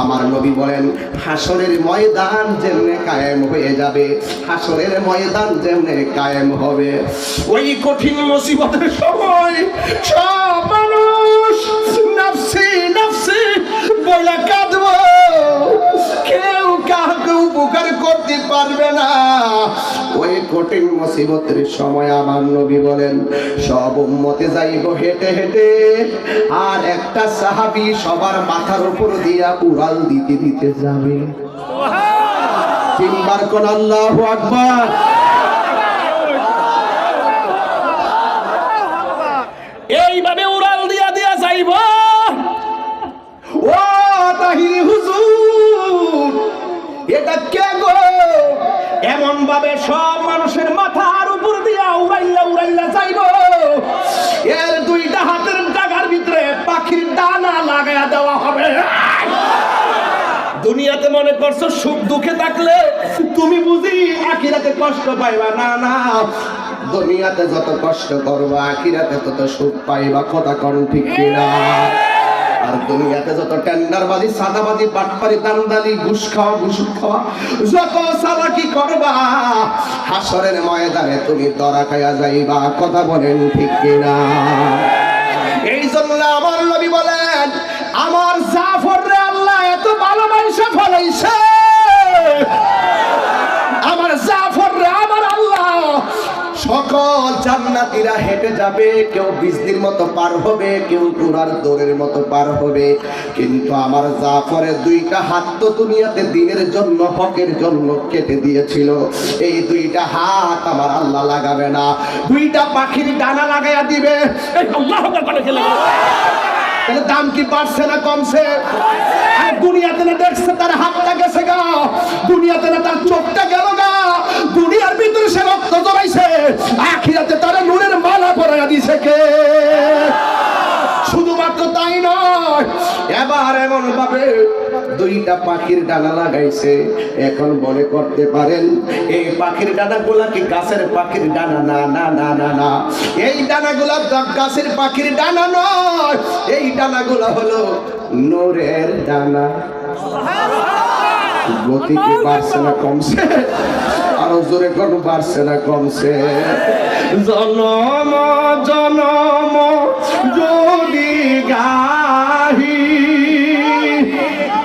আমার নবী বলেন, হাসরের ময়দান যেমনে কায়েম হয়ে যাবে, হাসরের ময়দান যেমনে কায়েম হবে। ওই কঠিন মুসিবতের সময় সব মানুষ নাফসি নাফসি বলে কাঁদবো। কেউ কাউকে উপকার করতে পারবে না। ওই কঠিন মুসিবতের সময় আমার নবী বলেন, সব উম্মতে যাইব হেঁটে হেঁটে, আর একটা সাহাবি সবার মাথার উপর দিয়া উড়াল দিতে দিতে যাবে। তিনবার কোন আল্লাহ আকবার। এমন ভাবে সব মানুষের মাথার উপর দিয়া উড়াইলা উড়াইলা যাইব। এর দুইটা হাতের জায়গার ভিতরে পাখির দানা লাগায়া দেওয়া হবে। দুনিয়াতে মনে করছ সুখ দুঃখে থাকলে তুমি বুঝি আখিরাতে কষ্ট পাইবা? না না। দুনিয়াতে যত কষ্ট করবা, আখিরাতে তত সুখ পাইবা, কথা কন ঠিক কিনা? আর দুনিয়াতে যত টেন্ডারবাজি, সাদাবাজি, বাটপারি, দান্দালি, ঘুষ খাওয়া ঘুষ খাওয়া, যত সালাকি করবা, হাসরের ময়দানে তুমি দরা খাইয়া যাইবা, কথা বলেন ঠিক কিনা? জান্নাতীরা হেঁটে যাবে, কেউ বিজলির মতো পার হবে, কেউ ঘোড়ার দৌড়ের মতো পার হবে। কিন্তু আমার জাফরের দুইটা হাত তো দুনিয়াতে দিনের জন্য, হকের জন্য কেটে দিয়েছিল। এই দুইটা হাত আমার আল্লাহ লাগাবে না। দুইটা পাখির ডানা লাগাইয়া দিবে। দাম কি বাড়ছে না কমছে? দুনিয়াতে না দেখছে তার হাতটা গেছে গা। দুনিয়াতে না তার চোখটা গেল গা। দুনিয়ার ভিতরে সে রক্ত জমাইছে, আখিরাতে তারা নুনের মালা পরাইয়া দিছে কে? শুধুমাত্র তাই নয়, এবার এমন ভাবে দুইটা পাখির ডানা লাগাইছে, এখন মনে করতে পারেন, এই পাখির ডানাগুলা কি গাছের পাখির ডানা? না না না না না। এই ডানাগুলা গাছের পাখির ডানা নয়, এই ডানাগুলা হলো নোরের ডানা। গতি কি বাড়ছে না, কমছে। আরও জোরে কোন বাড়ছে না, কমছে। জনম জনম, যদি গাহি।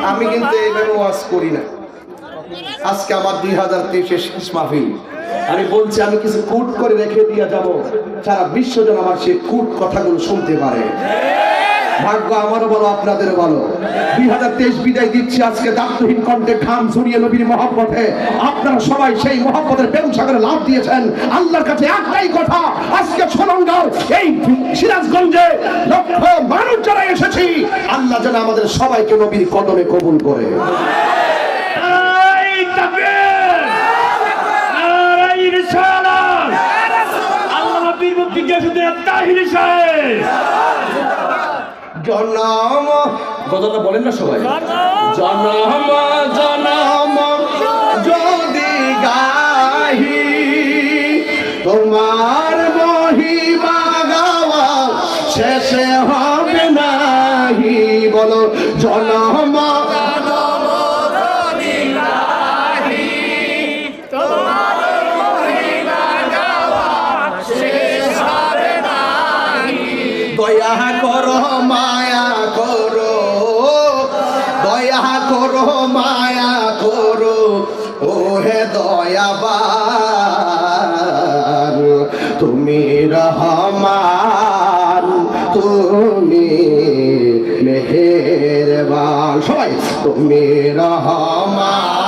আমি কিন্তু এইভাবে ওয়াজ করি না। আজকে আমার দুই হাজার তেইশে শেষ মাহফিল। আমি বলছি, আমি কিছু কুট করে রেখে দিয়ে যাব। সারা বিশ্ব যেন আমার সেই কুট কথাগুলো শুনতে পারে। ভাগ্য আমারও বলো, আপনাদেরও বলো। দুই হাজার তেইশ বিদায় দিচ্ছি আজকে দাপ্তহীন কণ্ঠে খাম ঝুরিয়ে নবীর মহব্বতে। আপনারা সবাই সেই মহব্বতের প্রেম সাগরে লাভ দিয়েছেন। আল্লাহর কাছে একটাই কথা, আজকে সোনাঙ্গাও এই সিরাজগঞ্জে লক্ষ মানুষ যারা এসেছি, আল্লাহ যেন আমাদের সবাইকে নবীর কদমে কবুল করে। আল্লাহ মুক্তি গেছে তাহিরি সাহেব। জনম। গজলটা বলেন না সবাই। জনম জনম, যদি গাহি, তোমার শেষে হবে নাহি। বলো, জনম দয়া করো, মায়া করো। দয়া করো, মায়া করো। ও হে দয়াবান, তুমি রহমান, তুমি মেহেরবান। সবাই, তুমি রহমান।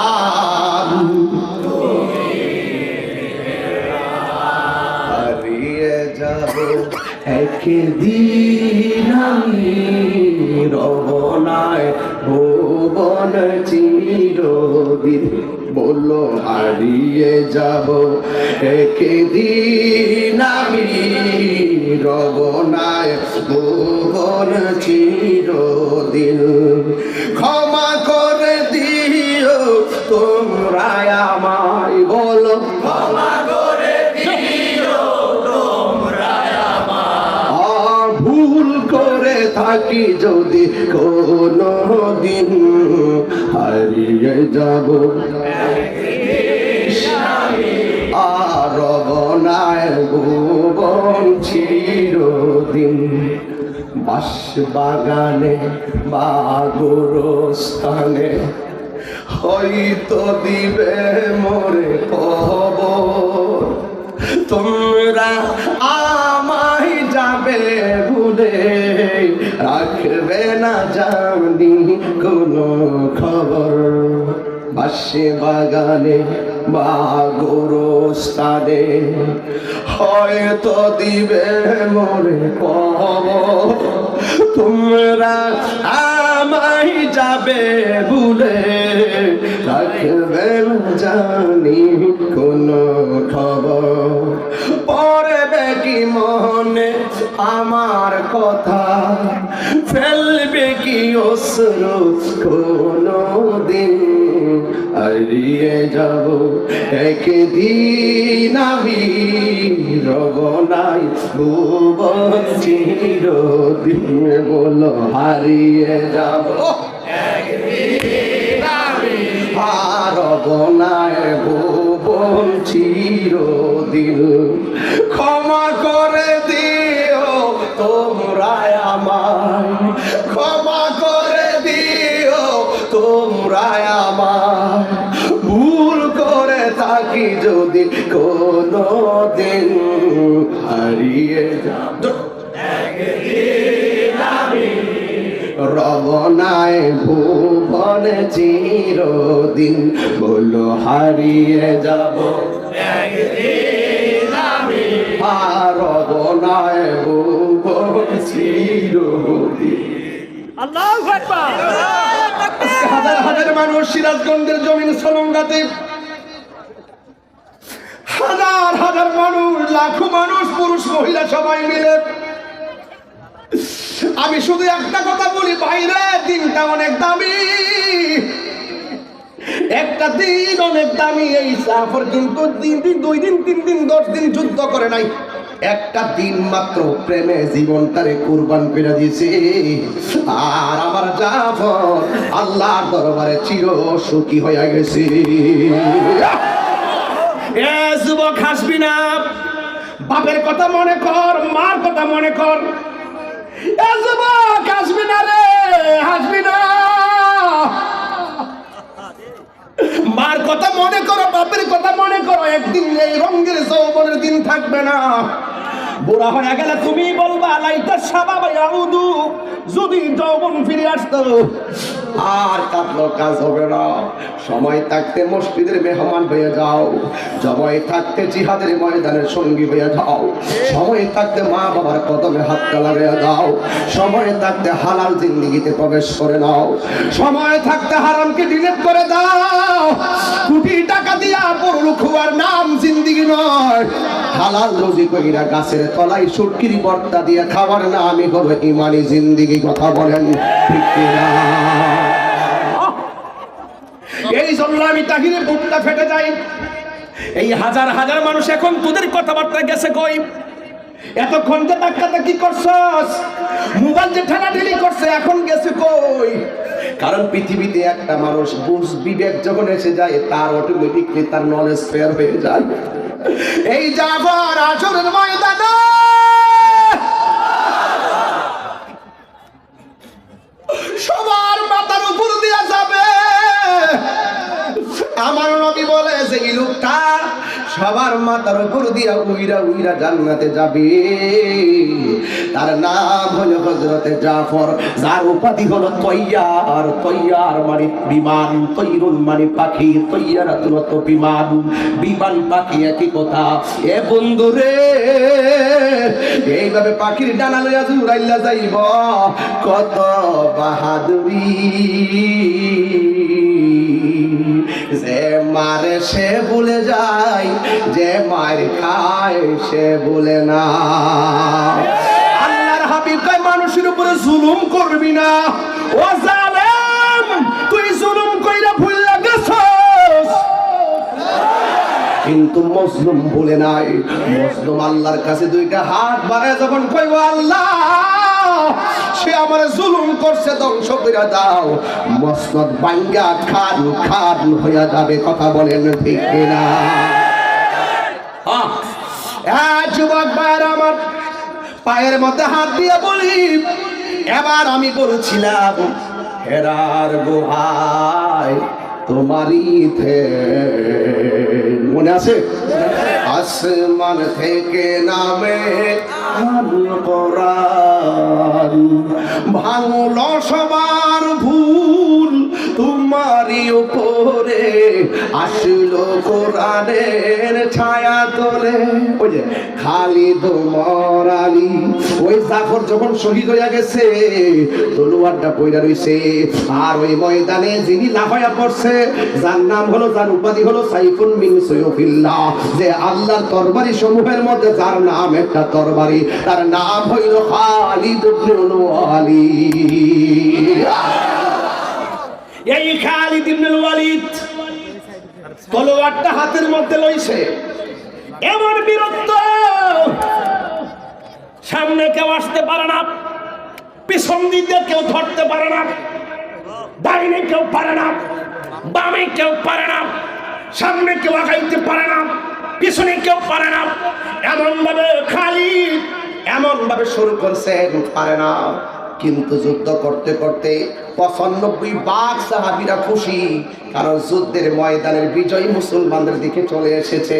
একদিন আমি রবনায় ভুবন চিরদিন বলল, হারিয়ে যাব। একদিন আমি রবনায় ভুবন চিরদিন। ক্ষমা করে দিও তোমরা আমায় থাক যদি কোনো দিন হারিয়ে যাব। আর বনায় ভুবন চিরদিন বাস বাগানে বা গোরস্থানে হয়তো দিবে মোরে খবর। তোমরা আমায় যাবে ভুলে। রাখবে না জানি কোনো খবর। বাসে বাগানে বা গোরস্থানে হয়তো দিবে মোরে খবর। তোমরা আমায় যাবে ভুলে রাখবে জানি কোনো মনে আমার কথা ফেলবে কি অশ্রু? কোনো দিন হারিয়ে যাব। একদিন আমি রব নাই ভুবন চিরদিন বলো হারিয়ে যাব। হারব নাই ভুবন চিরদিন। ক্ষমা করে দিও তোমরা আমায়। ক্ষমা করে দিও তোমরা আমায়। ভুল করে থাকি যদি কোনো দিন হারিয়ে যাব রবনায় ভুবনে চিরদিন বলো হারিয়ে যাব। রবনায় ভুবন চিরদিন। আল্লাহু আকবার। আজকে হাজার হাজার মানুষ সিরাজগঞ্জের জমিন সলঙ্গাতে। হাজার হাজার মানুষ লাখো মানুষ পুরুষ মহিলা সবাই মিলে। আমি শুধু একটা কথা বলি বাইরে দিনটা অনেক দামি। একটা দিন অনেক দামি, এই সাফর কিন্তু তিন দিন, দুই দিন, তিন দিন, দশ দিন যুদ্ধ করে নাই। একটা দিন মাত্র প্রেমে জীবনটারে কুরবান করে দিয়েছে। আর আমার জাফর আল্লাহর দরবারে চির সুখী হয়ে গেছে। এ যুবক হাসবি না। বাপের কথা মনে কর, মার কথা মনে কর। এ যুবক হাসবি না রে। হাসবি না। মার কথা মনে করো, বাপের কথা মনে করো, একদিন এই রঙের যৌবনের দিন থাকবে না। বুড়া হয়ে গেলে তুমি বলবা লাইটা সাবাবা ইয়াউদু যদি যৌবন ফিরে আসতো, আর কাটলো কাজ হবে না। সময় থাকতে মসজিদের মেহমান হয়ে যাও, সময় থাকতে জিহাদের ময়দানের সঙ্গী হয়ে যাও, সময় থাকতে মা বাবার কদমে হাত লাগিয়ে দাও, সময় থাকতে হালাল জিন্দিগিতে প্রবেশ করে নাও, সময় থাকতে হারামকে ডিলেট করে দাও, কোটি টাকা দিয়া পড়লু খুয়ার নাম জিন্দিগি নয়। হালাল রুজি কইরা গাছের তলায় সুটকিরি বর্তা দিয়ে খাবার না আমি হলো ইমানি জিন্দিগি কথা বলেন ঠিক কিনা? এই জন্য আমি তাহিরের বুকটা ফেটে যাই। এই হাজার হাজার মানুষ এখন তোদের কথাবার্তা গেছে কই? এতক্ষণ যে টাকাটা কি করছস মোবাইল যে ঠেলাঠেলি করছে এখন গেছে কই? কারণ পৃথিবীতে একটা মানুষ বুঝ বিবেক যখন এসে যায় তার অটোমেটিকলি তার নলেজ ফেয়ার হয়ে যায়। এই যাবার আসরের ময়দানে সবার মাথার উপর দিয়া যাবে। আমার নবী বলে যে এই লোকটা সবার মাথার উপর দিয়া উইরা উইরা জান্নাতে যাবে। তার নাম হলো হজরতে জাফর, যার উপাধি হলো তৈয়ার। তৈয়ার মানে বিমান তৈরুল মানে পাখি, তৈয়ারাতুল তো বিমান। বিমান, পাখি একই কথা। এ বন্ধু রে এইভাবে পাখির ডানা লইয়া জুড়াইলা যাইব। কত বাহাদুরি। যে মারে সে ভুলে যায়, যে মার খায় সে ভুলে না। আল্লাহর হাবিব কয়, মানুষের উপরে জুলুম করবি না। ও জালেম, তুই জুলুম কইরা ভুললা গেছস। কিন্তু মজলুম ভুলে নাই। মজলুম আল্লাহর কাছে দুইটা হাত বাড়ায় যখন কইব, আল্লাহ! সে আমার জুলুম করছে ধ্বংস করে দাও। মসনদ বাঙ্গা খান খান হইয়া যাবে কথা বলেন ঠিক কিনা? হ্যাঁ। যুবক ভাইয়ের আমার পায়ের মধ্যে হাত দিয়ে বলি এবার আমি বলছিলাম হেরার গুহায় তোমারই মনে আছে? আসমান থেকে নামে কোরআন ভাঙল সবার ভুল তোমারই উপরে আসলো কোরআনের ছায়া তোলে। ওই যে মরালি ওই জাফর যখন শহীদ হইয়া গেছে, তলোয়ারটা রইছে। আর ওই ময়দানে যিনি লাফাইয়া পড়ছে, যার নাম হলো, যার উপাধি হলো সাইফুল মিন সৈয়ফিল্লাহ। যে আল্লাহর তরবারি সমূহের মধ্যে যার নাম একটা তরবারি, তার নাম হইল খালিদ ইবনুল ওয়ালিদ এই খালিদ ইবনুল ওয়ালিদ তলোয়ারটা হাতের মধ্যে লইছে। এমন বীরত্ব সামনে কেউ আসতে পারে না। পিছন দিকে কেউ ধরতে পারে না। ডাইনে কেউ পারে না। বামে কেউ পারে না। সামনে কেউ আগাইতে পারে না। পিছনে কেউ পারে না। এমন ভাবে খালিদ এমন ভাবে শুরু করছেন, পারে না। কিন্তু যুদ্ধ করতে করতে পঁচানব্বই বাঘ সাহাবিরা খুশি, কারণ যুদ্ধের ময়দানের বিজয়ী মুসলমানদের দিকে চলে এসেছে।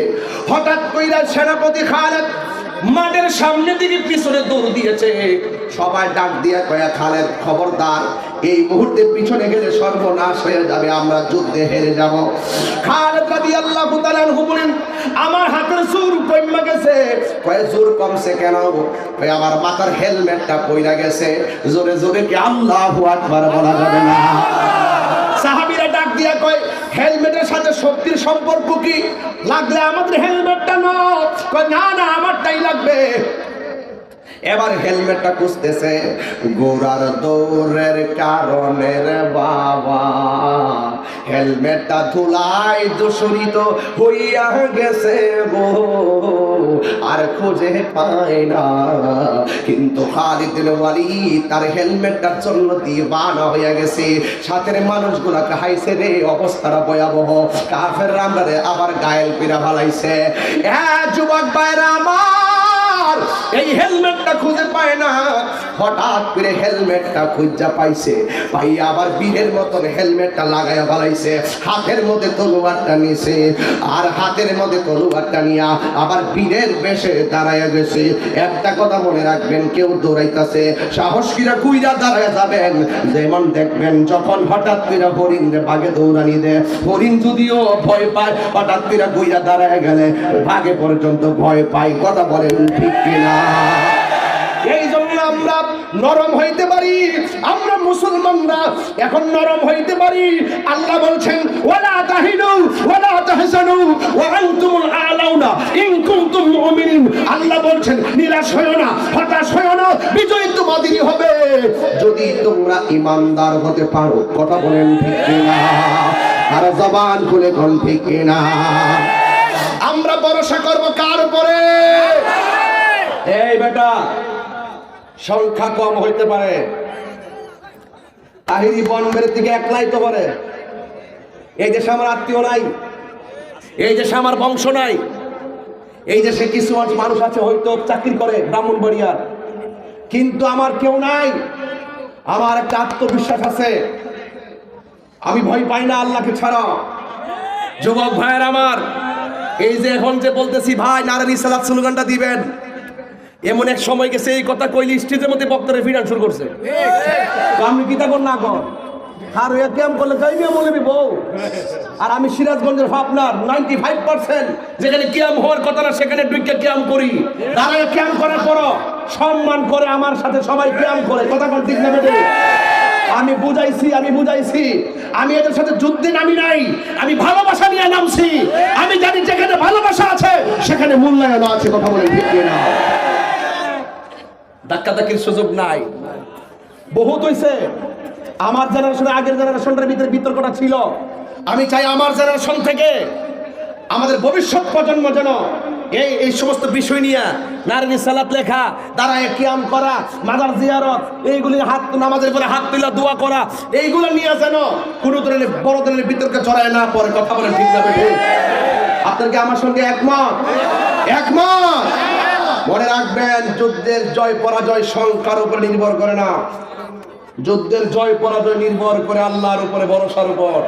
হঠাৎ কইরা সেনাপতি খালেদ মাঠের সামনে দিকে পিছনে দৌড় দিয়েছে। সবাই ডাক দিয়ে কয়া, খালেদ, খবরদার এই মুহূর্তে পিছনে গেলে সর্বনাশ হয়ে যাবে, আমরা যুদ্ধে হেরে যাব। খালেদ রাদিয়াল্লাহু তাআলা আনহু বলেন, আমার হাতের জোর কমে গেছে। কয়ে, জোর কমছে কেন কয়ে, আমার মাথার হেলমেটটা পইরা গেছে। জোরে জোরে কি, আল্লাহু আকবার বলা যাবে না। সাহাবীরা ডাক দিয়া কয়, হেলমেটের সাথে শক্তির সম্পর্ক কি? লাগলে আমাদের হেলমেটটা নাও। কয়, না না, আমারটাই লাগবে। এবার হেলমেটটা খুঁজতেছে। গোড়ার দৌড়ের কারণে বাবা। হেলমেটটা ধুলাই দূষরিত হইয়া গেছে গো। আর খুঁজে পায় না। কিন্তু খালিদ ওয়ালি তার হেলমেটটার জন্য দিবানা হয়ে গেছে। সাথের মানুষগুলাকে হাইছে রে, অবস্থাটা ভয়াবহ। কাফের রামরে আবার গায়েল পিরা ভালাইছে হ্যাঁ যুবক বাইরা আমার এই হেলমেটটা খুঁজে পায় না। হঠাৎ করে হেলমেটটা খুঁজা পাইছে। পাই আবার বীরের মতন হেলমেটটা লাগাইয়া ফেলাইছে। হাতের মধ্যে তলোয়ারটা নিছে আর হাতের মধ্যে তলোয়ারটা নিয়া আবার বীরের বেশে দাঁড়াইয়া গেছে। একটা কথা মনে রাখবেন, কেউ দৌড়াইতাছে। সাহস কিরা কুইরা দাঁড়াইয়া যাবেন। যেমন দেখবেন, যখন হঠাৎ করে হরিণ রে বাগে দৌড়ানি দেয়, হরিণ যদিও ভয় পায়, হঠাৎ করে কুইরা দাঁড়ায় গেলে ভাগে পর্যন্ত ভয় পায়। কথা বলেন ঠিক নরম হইতে পারি, আমরা মুসলমানরা এখন নরম হইতে পারি। আল্লাহ বলছেন, ওয়ালা তাহিনু, ওয়ালা তাহসানু ওয়া আলাউনা, ইন কুনতুম মুমিনিন। আল্লাহ বলছেন, নিরাশ হয়ো না, হতাশ হয়ো না, বিজয় তোমাদেরই হবে। যদি তোমরা ইমানদার হতে পারো, কথা বলেন ঠিক কিনা? আর জবান খুলে কোন ঠিক কিনা? আমরা ভরসা করব কার উপরে? এই বেটা, সংখ্যা কম হইতে পারে। তাহিরি বনমের দিকে একলাই তো পারে এই দেশে আমার আত্মীয় নাই, এই দেশে আমার বংশ নাই, এই দেশে কিছু মানুষ আছে হয়তো চাকরি করে ব্রাহ্মণ ব্রাহ্মণবাড়িয়ার। কিন্তু আমার কেউ নাই, আমার একটা আত্মবিশ্বাস আছে। আমি ভয় পাই না আল্লাহকে ছাড়া। যুবক ভাইয়ের আমার, এই যে এখন যে বলতেছি, ভাই, নারায়ণ সালাদ স্লোগানটা দিবেন। এমন এক সময় গেছে, এই কথা কইলি স্টেজের মধ্যে বক্তরে ফিরান শুরু করছে। আমি কি তখন না কর আর ওই ক্যাম্প করলে যাই নিয়ে বলে বউ আর আমি সিরাজগঞ্জের ভাবনার নাইনটি ফাইভ পার্সেন্ট যেখানে ক্যাম্প হওয়ার কথা না, সেখানে ডুইকে ক্যাম্প করি। দাঁড়ায় ক্যাম্প করার পরও সম্মান করে আমার সাথে সবাই ক্যাম্প করে। কথা কোন ঠিক না? আমি বুঝাইছি আমি বুঝাইছি। আমি এদের সাথে যুদ্ধে নামি নাই। আমি ভালোবাসা নিয়ে নামছি। আমি জানি যেখানে ভালোবাসা আছে, সেখানে মূল্যায়ন আছে, কথা বলে ঠিক না ধাক্কা ধাক্কির সুযোগ নাই। বহুত হইছে। আমার জেনারেশনে আগের জেনারেশনের ভিতরে বিতর্কটা ছিল। আমি চাই আমার জেনারেশন থেকে আমাদের ভবিষ্যৎ প্রজন্ম যেন এই এই সমস্ত বিষয় নিয়ে নারী সালাত লেখা, দাঁড়ায় কিয়াম করা, মাদার জিয়ারত, এইগুলি হাত, নামাজের পরে হাত তুলা দোয়া করা, এইগুলো নিয়ে যেন কোনো ধরনের বড় ধরনের বিতর্কে চড়ায় না পড়ে। কথা বলে ঠিক যাবে আপনার কি আমার সঙ্গে একমত? একমত! মনে রাখবেন, যুদ্ধের জয় পরাজয় সংখ্যার উপর নির্ভর করে না। যুদ্ধের জয় পরাজয় নির্ভর করে আল্লাহর উপরে, ভরসার উপর।